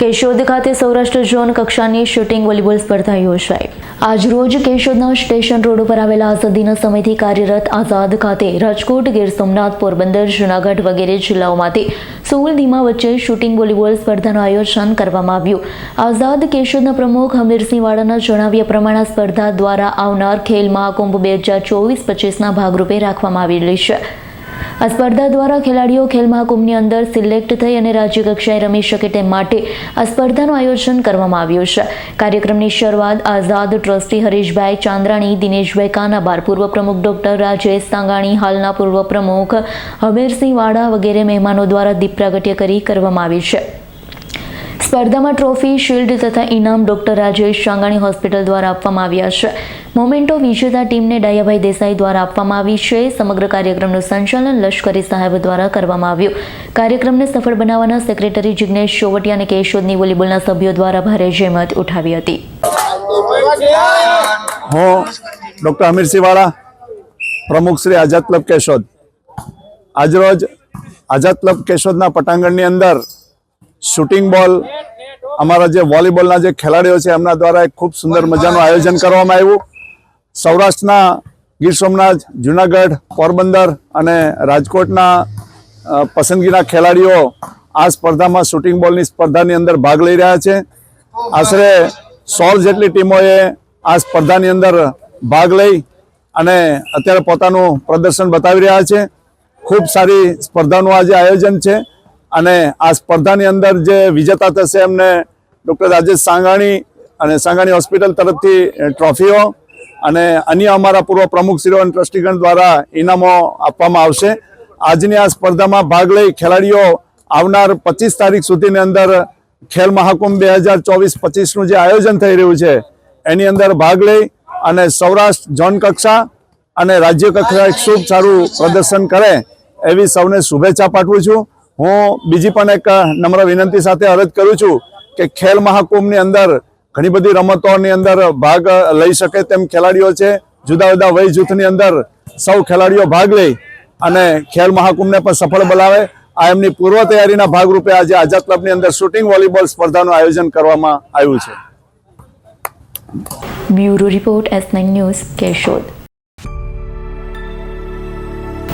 કેશોદ ખાતે સૌરાષ્ટ્ર ઝોન કક્ષાની shooting volleyball સ્પર્ધા યોજાઈ. આજરોજ કેશોદના સ્ટેશન રોડ ઉપર આવેલા આઝાદીના સમયથી કાર્યરત આઝાદ ખાતે રાજકોટ, ગીર સોમનાથ, પોરબંદર, જૂનાગઢ વગેરે જિલ્લાઓમાંથી સોળ ધીમા વચ્ચે શૂટિંગ વોલીબોલ સ્પર્ધાનું આયોજન કરવામાં આવ્યું. આઝાદ કેશોદના પ્રમુખ હમીરસિંહ વાડાના જણાવ્યા પ્રમાણે સ્પર્ધા દ્વારા આવનાર ખેલ મહાકુંભ બે હજાર ચોવીસ પચીસના ભાગરૂપે રાખવામાં આવેલી છે. આ સ્પર્ધા દ્વારા ખેલાડીઓ ખેલ મહાકુંભની અંદર સિલેક્ટ થઈ અને રાજ્ય કક્ષાએ રમી શકે તે માટે આ સ્પર્ધાનું આયોજન કરવામાં આવ્યું છે. કાર્યક્રમની શરૂઆત આઝાદ ટ્રસ્ટી હરીશભાઈ ચાંદ્રાણી, દિનેશભાઈ કાનાબાર, પૂર્વ પ્રમુખ ડોક્ટર રાજેશ સાંગાણી, હાલના પૂર્વ પ્રમુખ હમીરસિંહ વાડા વગેરે મહેમાનો દ્વારા દીપ પ્રાગટ્ય કરી કરવામાં આવી છે. સ્પર્ધામાં ટ્રોફી, શિલ્ડ તથા ઇનામ ડોક્ટર રાજેશ શાંગાણી હોસ્પિટલ દ્વારા આપવામાં આવ્યા છે. મોમેન્ટો વિજેતા ટીમને ડાયાભાઈ દેસાઈ દ્વારા આપવામાં આવી છે. સમગ્ર કાર્યક્રમનું સંચાલન લશ્કરી સાહેબ દ્વારા કરવામાં આવ્યું. કાર્યક્રમને સફળ બનાવવાના સેક્રેટરી જિગ્નેશ ચોવટી અને કેશોદની વોલીબોલના સભ્યો દ્વારા ભારે જહેમત ઉઠાવી હતી. હું ડૉક્ટર વાળા પ્રમુખ શ્રી આઝાદ ક્લબ કેશોદ. આજરોજ આઝાદ ક્લબ કેશોદના પટાંગણની અંદર શૂટિંગ બોલ અમારા જે વોલીબોલના જે ખેલાડીઓ છે, એમના દ્વારા એક ખૂબ સુંદર મજાનું આયોજન કરવામાં આવ્યું. સૌરાષ્ટ્રના ગીર સોમનાથ, જુનાગઢ, પોરબંદર અને રાજકોટના પસંદગીના ખેલાડીઓ આ સ્પર્ધામાં શૂટિંગ બોલની સ્પર્ધાની અંદર ભાગ લઈ રહ્યા છે. આશરે સોળ જેટલી ટીમોએ આ સ્પર્ધાની અંદર ભાગ લઈ અને અત્યારે પોતાનું પ્રદર્શન બતાવી રહ્યા છે. ખૂબ સારી સ્પર્ધાનું આજે આયોજન છે. અને આ સ્પર્ધાની અંદર જે વિજેતા થશે એમને ડૉક્ટર રાજેશ સાંગાણી અને સાંગાણી હોસ્પિટલ તરફથી ટ્રોફીઓ અને અન્ય અમારા પૂર્વ પ્રમુખશ્રીઓ અને ટ્રસ્ટીગણ દ્વારા ઇનામો આપવામાં આવશે. આજની આ સ્પર્ધામાં ભાગ લઈ ખેલાડીઓ આવનાર પચીસ તારીખ સુધીની અંદર ખેલ મહાકુંભ બે હજાર ચોવીસ પચીસનું જે આયોજન થઈ રહ્યું છે, એની અંદર ભાગ લઈ અને સૌરાષ્ટ્ર ઝોન કક્ષા અને રાજ્ય કક્ષાએ એક ખૂબ સારું પ્રદર્શન કરે એવી સૌને શુભેચ્છા પાઠવું છું. હું બીજી પણ એક નમ્ર વિનંતી સાથે અરજ કરું છું કે ખેલ મહાકુંભની અંદર ઘણી બધી રમતોની અંદર ભાગ લઈ શકે તેમ ખેલાડીઓ છે. જુદા જુદા વય જૂથની અંદર સૌ ખેલાડીઓ ભાગ લઈ અને ખેલ મહાકુંભને પણ સફળ બનાવે. આ એમની પૂર્વ તૈયારીના ભાગરૂપે આજે આઝાદ ક્લબની અંદર શૂટિંગ વોલીબોલ સ્પર્ધાનું આયોજન કરવામાં આવ્યું છે. Bureau report S nine news Keshod.